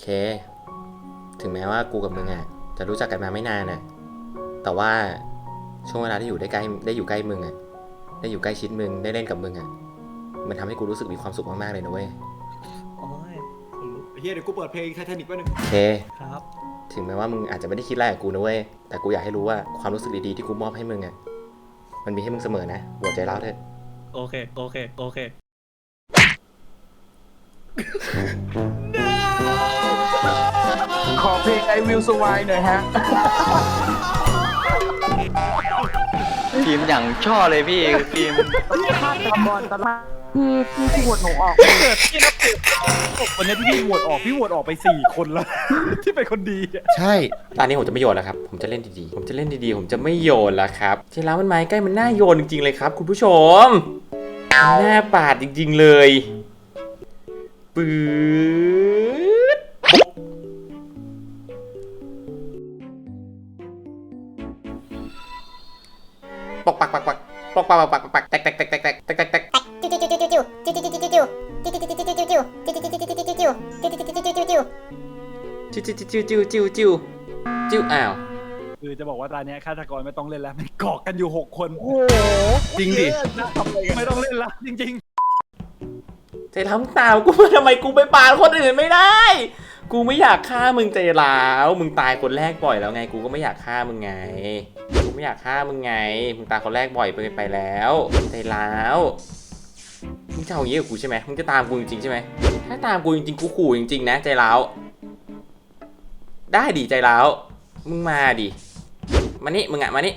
เค ถึงแม้ว่ากูกับมึงอะจะรู้จักกันมาไม่นานอะแต่ว่าช่วงเวลาที่อยู่ได้ใกล้ได้อยู่ใกล้มึงอะได้อยู่ใกล้ชิดมึงได้เล่นกับมึงอะมันทำให้กูรู้สึกมีความสุขมากๆเลยนะเว้ยโอ้ยขนลุกไอ้เฮียเดี๋ยวกูเปิดเพลงไททานิกไว้หนึ่งเคครับ ถึงแม้ว่ามึงอาจจะไม่ได้คิดอะไรกับกูนะเว้ยแต่กูอยากให้รู้ว่าความรู้สึกดีๆที่กูมอบให้มึงอะมันมีให้มึงเสมอนะหัวใจร้าวเถอะโอเค โอเค โอเค ขอเพลง I Will Survive หน่อยฮะฟิล์มอย่างช่อเลยพี่ฟิล์มฆาตกรตอนแรกที่ที่ที่โหวตหนูออกเกิดพี่นับถือวันนี้ที่พี่โหวตออกพี่โหวตออกไปสี่คนแล้ว ที่เป็นคนดีอะใช่ตอนนี้ผมจะไม่โยนแล้วครับ ผมจะเล่นดีๆ ผมจะเล่นดีๆ ผมจะไม่โยนแล้วครับเจร้าวมันไม้ใกล้มันน่าโยนจริงๆเลยครับ คุณผู้ชมหน้าปาดจริง ๆ เลย ปื๊ดปอกปักปักปักปอกปักปักปักปักแตกแตกแตกแตกแตกแตกแตกแตกจิ้วจิ้วจิ้วจิ้วจิ้วจิ้วจิ้วอ้าวคือจะบอกว่าตอนนี้ฆาตกรไม่ต้องเล่นแล้วมันเกาะกันอยู่หกคน โอ้โหจริงดิไม่ต้องเล่นแล้วจริง ใจร้าวมึงตามกูมาทำไมกูไปปาดคนอื่นไม่ได้ กูไม่อยากฆ่ามึงใจร้าวมึงตายคนแรกบ่อยแล้วไง กูก็ไม่อยากฆ่ามึงไง กูไม่อยากฆ่ามึงไง มึงตายคนแรกบ่อยไปไปแล้วใจร้าวมึงจะเอาอย่างนี้กับกูใช่ไหมมึงจะตามกูจริงๆใช่ไหมถ้าตามกูจริงๆกูขู่จริงๆนะใจร้าวได้ดิใจร้าวมึงมาดิมานี่มึงอะมานี่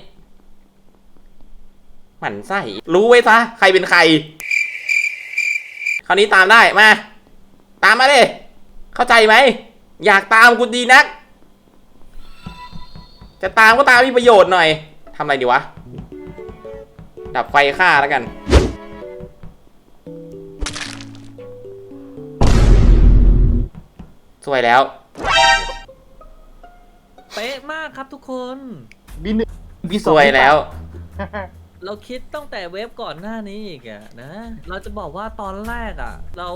หมันไส้รู้ไว้ซะใครเป็นใคราวนี้ตามได้มา ตามมาดิเข้าใจไหม อยากตามกูดีนัก จะตามก็ตามมีประโยชน์หน่อยทำอะไรดีวะ ดับไฟฆ่าแล้วกัน สวยแล้วๆเป๊ะมากครับทุกคนบีหนึ่งบีสสองวยแล้ว เราคิดตั้งแต่เวฟก่อนหน้านี้อีกอะนะ เราจะบอกว่าตอนแรกอะเรา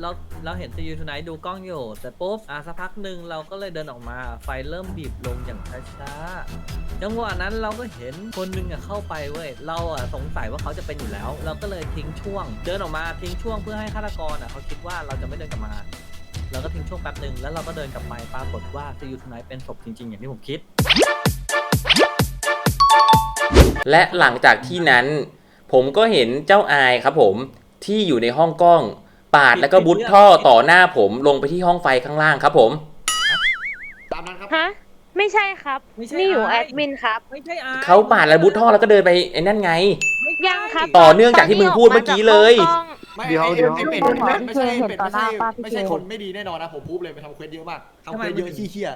เราเราเห็นซียูทูไนดูกล้องอยู่ แต่ปุ๊บอะสักพักหนึ่งเราก็เลยเดินออกมาไฟเริ่มบีบลงอย่างช้าๆจังหวะนั้นเราก็เห็นคนหนึงอะเข้าไปเว้ยเราอะสงสัยว่าเขาจะเป็นอยู่แล้ว เราก็เลยทิ้งช่วง เดินออกมาทิ้งช่วงเพื่อให้ฆาตกรอะเขาคิดว่าเราจะไม่เดินกลับมาเราก็ทิ้งช่วงแป๊บหนึ่งแล้วเราก็เดินกลับไปปรากฏว่าซียูทูไนเป็นศพจริง ๆ อย่างที่ผมคิด และหลังจากที่นั้น ผมก็เห็นเจ้าอายครับผมที่อยู่ในห้องกล้อง ปาดแล้วก็บุดท่อต่อหน้าผมลงไปที่ห้องไฟข้างล่างครับผม ตามนั้นครับ ฮะ ไม่ใช่ครับ ไม่ใช่นี่อยู่ไอ้ แอดมินครับ ไม่ใช่อาเขาปาดแล้วบุดท่อแล้วก็เดินไปไอ้นั่นไง ไม่ใช่ยังครับต่อเนื่องจากที่มึงพูดเมื่อกี้เลย ตอนที่ออกมาจากห้องกล้อง ไม่เดี๋ยวไอ้เดี๋ยว ไอ้เป็ดเดี๋ยวเป็ดไม่ใช่เห็นเป็ดต่อไม่หใช่น้าป้าพี่ไม่ใช่เจคนไม่ดีแน่นอนนะผมพูดเลยไปทำเควสเยอะมากทำเควสเยอะขี้เคีย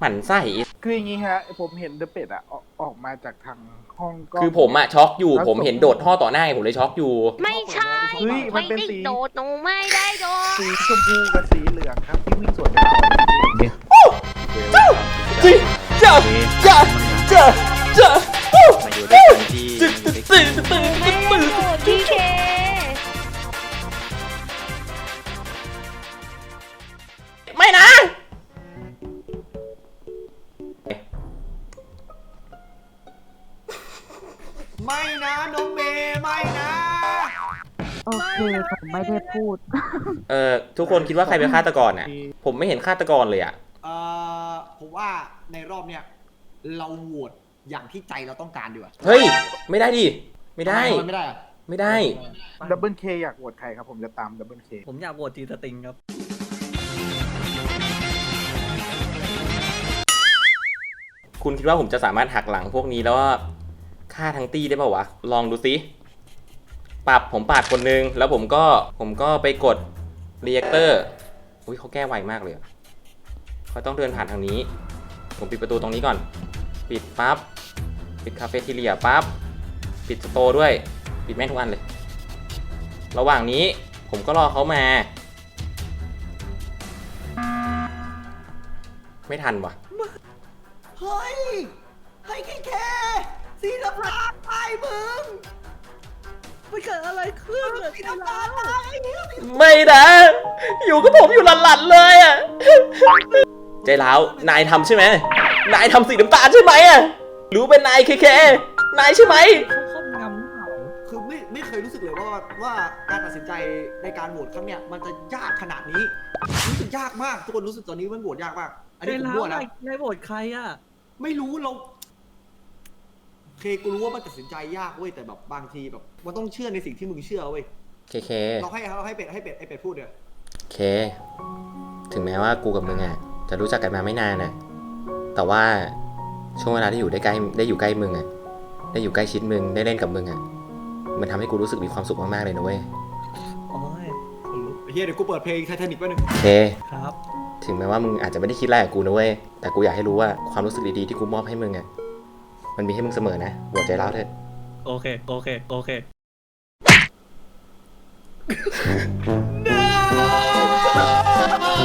หมั่นไส้คืออย่างงี้ฮะผมเห็นเดอะเป็ดอะออกออกมาจากทางห้องกล้องคือผมอะช็อกอยู่ แล้วผมเห็นโดดท่อต่อหน้าไงผมเลยช็อกอยู่ ไม่ใช่เฮ้ยมันไม่เป็นได้สี โดดหนูไม่ได้โดดสีชมพูกับสีเหลืองครับที่วิ่งสวนกันจริงเจ้าเจ้าเจ้าเจ้ามาอยู่ด้วยกันที่ตึ๊ดตึ๊ดตึ๊ด ไม่นะน้องเมย์ไม่นะ โอเคผมไม่ได้พูด เอ่อทุกคนคิดว่าใครเป็นฆาตกรอะ ผมไม่เห็นฆาตกรเลยอะ เอ่อผมว่าในรอบเนี้ยเราโหวตอย่างที่ใจเราต้องการดีกว่าเฮ้ย ไม่ได้ดิ ไม่ได้ ทำไม่ได้อะไม่ได้ ดับเบิลเคอยากโหวตใครครับ ผมจะตามดับเบิลเคผมอยากโหวตทีสติงครับ คุณคิดว่าผมจะสามารถหักหลังพวกนี้แล้วว่า ฆ่าทั้งตี้ได้ป่าวะ ลองดูสิปรับผมปาดคนนึง แล้วผมก็ผมก็ไปกดเรียกเตอร์อุ้ยเขาแก้ไวมากเลยเขาต้องเดินผ่านทางนี้ ผมปิดประตูตรงนี้ก่อน ปิดปั๊บปิดคาเฟ่ทีเรียปั๊บปิดสโตด้วย ปิดแม่งทุกอันเลย ระหว่างนี้ผมก็รอเขามา ไม่ทันว่ะ เฮ้ยให้แค่แค่ สีน้ำตาลไปมึงมันเกิดอะไรขึ้นอะสีน้ำตาลตายไม่นะ อยู่กับผมอยู่หลันๆเลยอะใจร้าว นายทำใช่ไหม นายทำสีน้ำตาลใช่ไหมอะรู้เป็นนายเคเคนายใช่ไหม เขาครอบงำเขาคือไม่ไม่เคยรู้สึกเลยว่าว่าการตัดสินใจในการโหวตครั้งเนี้ยมันจะยากขนาดนี้รู้สึกยากมากทุกคนรู้สึกตอนนี้มันโหวตยากมาก อันใจนี้ผมร้าวมั่วนะนายนายโหวตใครอะ ไม่รู้เรา เคกูรู้ว่ามันตัดสินใจยากเว้ยแต่แบบบางทีแบบมันต้องเชื่อในสิ่งที่มึงเชื่อเว้ยเคเคเราให้เราให้เป็ดให้เป็ดไอเป็ดพูดเดี๋ยวเค ถึงแม้ว่ากูกับมึงอะจะรู้จักกันมาไม่นานอะแต่ว่าช่วงเวลาที่อยู่ได้ใกล้ได้อยู่ใกล้มึงอะได้อยู่ใกล้ชิดมึงได้เล่นกับมึงอะมันทำให้กูรู้สึกมีความสุขมากๆเลยนะเว้ยโอ้ยไอ้เฮียเดี๋ยวกูเปิดเพลงไททานิกไว้หนึ่งเค ครับ ถึงแม้ว่ามึงอาจจะไม่ได้คิดอะไรกับกูนะเว้ย แต่กูอยากให้รู้ว่าความรู้สึกดีๆที่กูมอบให้มึงอะ มันมีให้มึงเสมอนะหัวใจร้าวเถอะโอเค โอเค โอเค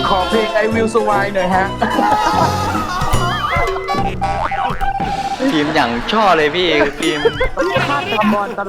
ขอเพลง I Will Survive หน่อยฮะพิมพ์อย่างชอบเลยพี่พิมพ์ฆาตกรต